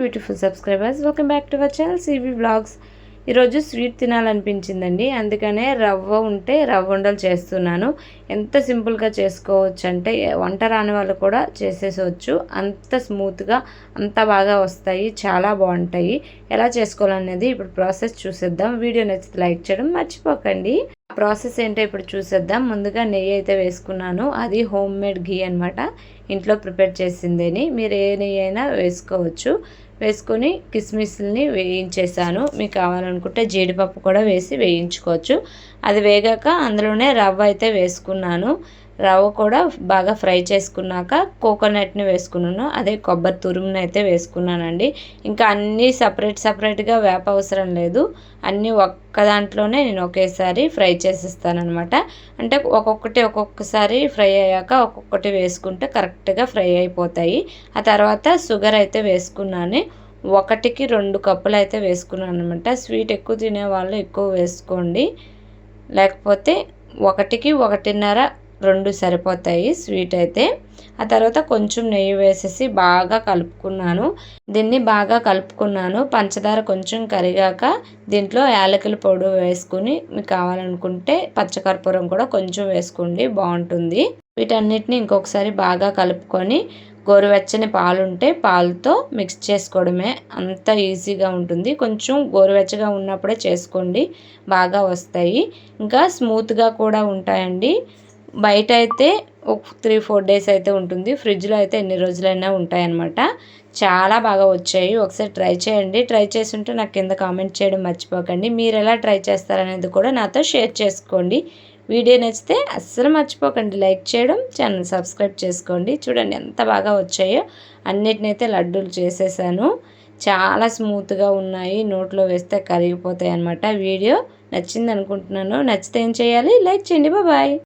Beautiful subscribers welcome back to our channel C blogs ఈరోజు sweet తినాలనిపించిందండి. అందుకనే రవ్వ ఉంటే రవ్వ ఉండలు చేస్తున్నాను. ఎంత సింపుల్గా చేసుకోవచ్చు అంటే వంట రాని వాళ్ళు కూడా చేసేసవచ్చు అంత స్మూత్గా అంత బాగా వస్తాయి. చాలా బాగుంటాయి. ఎలా చేసుకోవాలనేది ఇప్పుడు ప్రాసెస్ చూసేద్దాం. వీడియో నచ్చితే లైక్ చేయడం మర్చిపోకండి. ప్రాసెస్ ఏంటో ఇప్పుడు చూసేద్దాం. ముందుగా నెయ్యి అయితే వేసుకున్నాను. అది హోమ్ మేడ్ ఘీ అనమాట ఇంట్లో ప్రిపేర్ చేసిందేని మీరు ఏ నెయ్యి అయినా వేసుకోవచ్చు. వేసుకొని కిస్మిస్ని వేయించేసాను. మీకు కావాలనుకుంటే జీడిపప్పు కూడా వేసి వేయించుకోవచ్చు. అది వేగాక అందులోనే రవ్వ అయితే వేసుకున్నాను. రవ్వ కూడా బాగా ఫ్రై చేసుకున్నాక కోకోనట్ని వేసుకున్నాను. అదే కొబ్బరి తురుమును అయితే వేసుకున్నానండి. ఇంకా అన్నీ సపరేట్ సపరేట్గా వేప అవసరం లేదు. అన్నీ ఒక్క దాంట్లోనే నేను ఒకేసారి ఫ్రై చేసేస్తానమాట అంటే ఒక్కొక్కటి ఒక్కొక్కసారి ఫ్రై అయ్యాక ఒక్కొక్కటి వేసుకుంటే కరెక్ట్గా ఫ్రై అయిపోతాయి. ఆ తర్వాత షుగర్ అయితే వేసుకున్నాను. ఒకటికి రెండు కప్పులు అయితే వేసుకున్నాను అనమాట స్వీట్ ఎక్కువ తినే వాళ్ళు ఎక్కువ వేసుకోండి. లేకపోతే ఒకటికి ఒకటిన్నర రెండు సరిపోతాయి స్వీట్ అయితే. ఆ తర్వాత కొంచెం నెయ్యి వేసేసి బాగా కలుపుకున్నాను. దీన్ని బాగా కలుపుకున్నాను. పంచదార కొంచెం కరిగాక దీంట్లో యాలకుల పొడి వేసుకుని మీకు కావాలనుకుంటే పచ్చకర్పూరం కూడా కొంచెం వేసుకోండి బాగుంటుంది. వీటన్నిటిని ఇంకొకసారి బాగా కలుపుకొని గోరువెచ్చని పాలు ఉంటే పాలతో మిక్స్ చేసుకోవడమే అంత ఈజీగా ఉంటుంది. కొంచెం గోరువెచ్చగా ఉన్నప్పుడే చేసుకోండి బాగా వస్తాయి. ఇంకా స్మూత్గా కూడా ఉంటాయండి. బయట అయితే ఒక త్రీ ఫోర్ డేస్ అయితే ఉంటుంది. ఫ్రిడ్జ్లో అయితే ఎన్ని రోజులైనా ఉంటాయన్నమాట. చాలా బాగా వచ్చాయి. ఒకసారి ట్రై చేయండి. ట్రై చేసి ఉంటే నాకు కింద కామెంట్ చేయడం మర్చిపోకండి. మీరు ఎలా ట్రై చేస్తారనేది కూడా నాతో షేర్ చేసుకోండి. వీడియో నచ్చితే అస్సలు మర్చిపోకండి. లైక్ చేయడం ఛానల్ సబ్స్క్రైబ్ చేసుకోండి. చూడండి ఎంత బాగా వచ్చాయో. అన్నిటినైతే లడ్డూలు చేసేసాను. చాలా స్మూత్గా ఉన్నాయి. నోట్లో వేస్తే కరిగిపోతాయి అనమాట వీడియో నచ్చింది అనుకుంటున్నాను నచ్చితే ఏం చేయాలి? లైక్ చేయండి. బాయ్.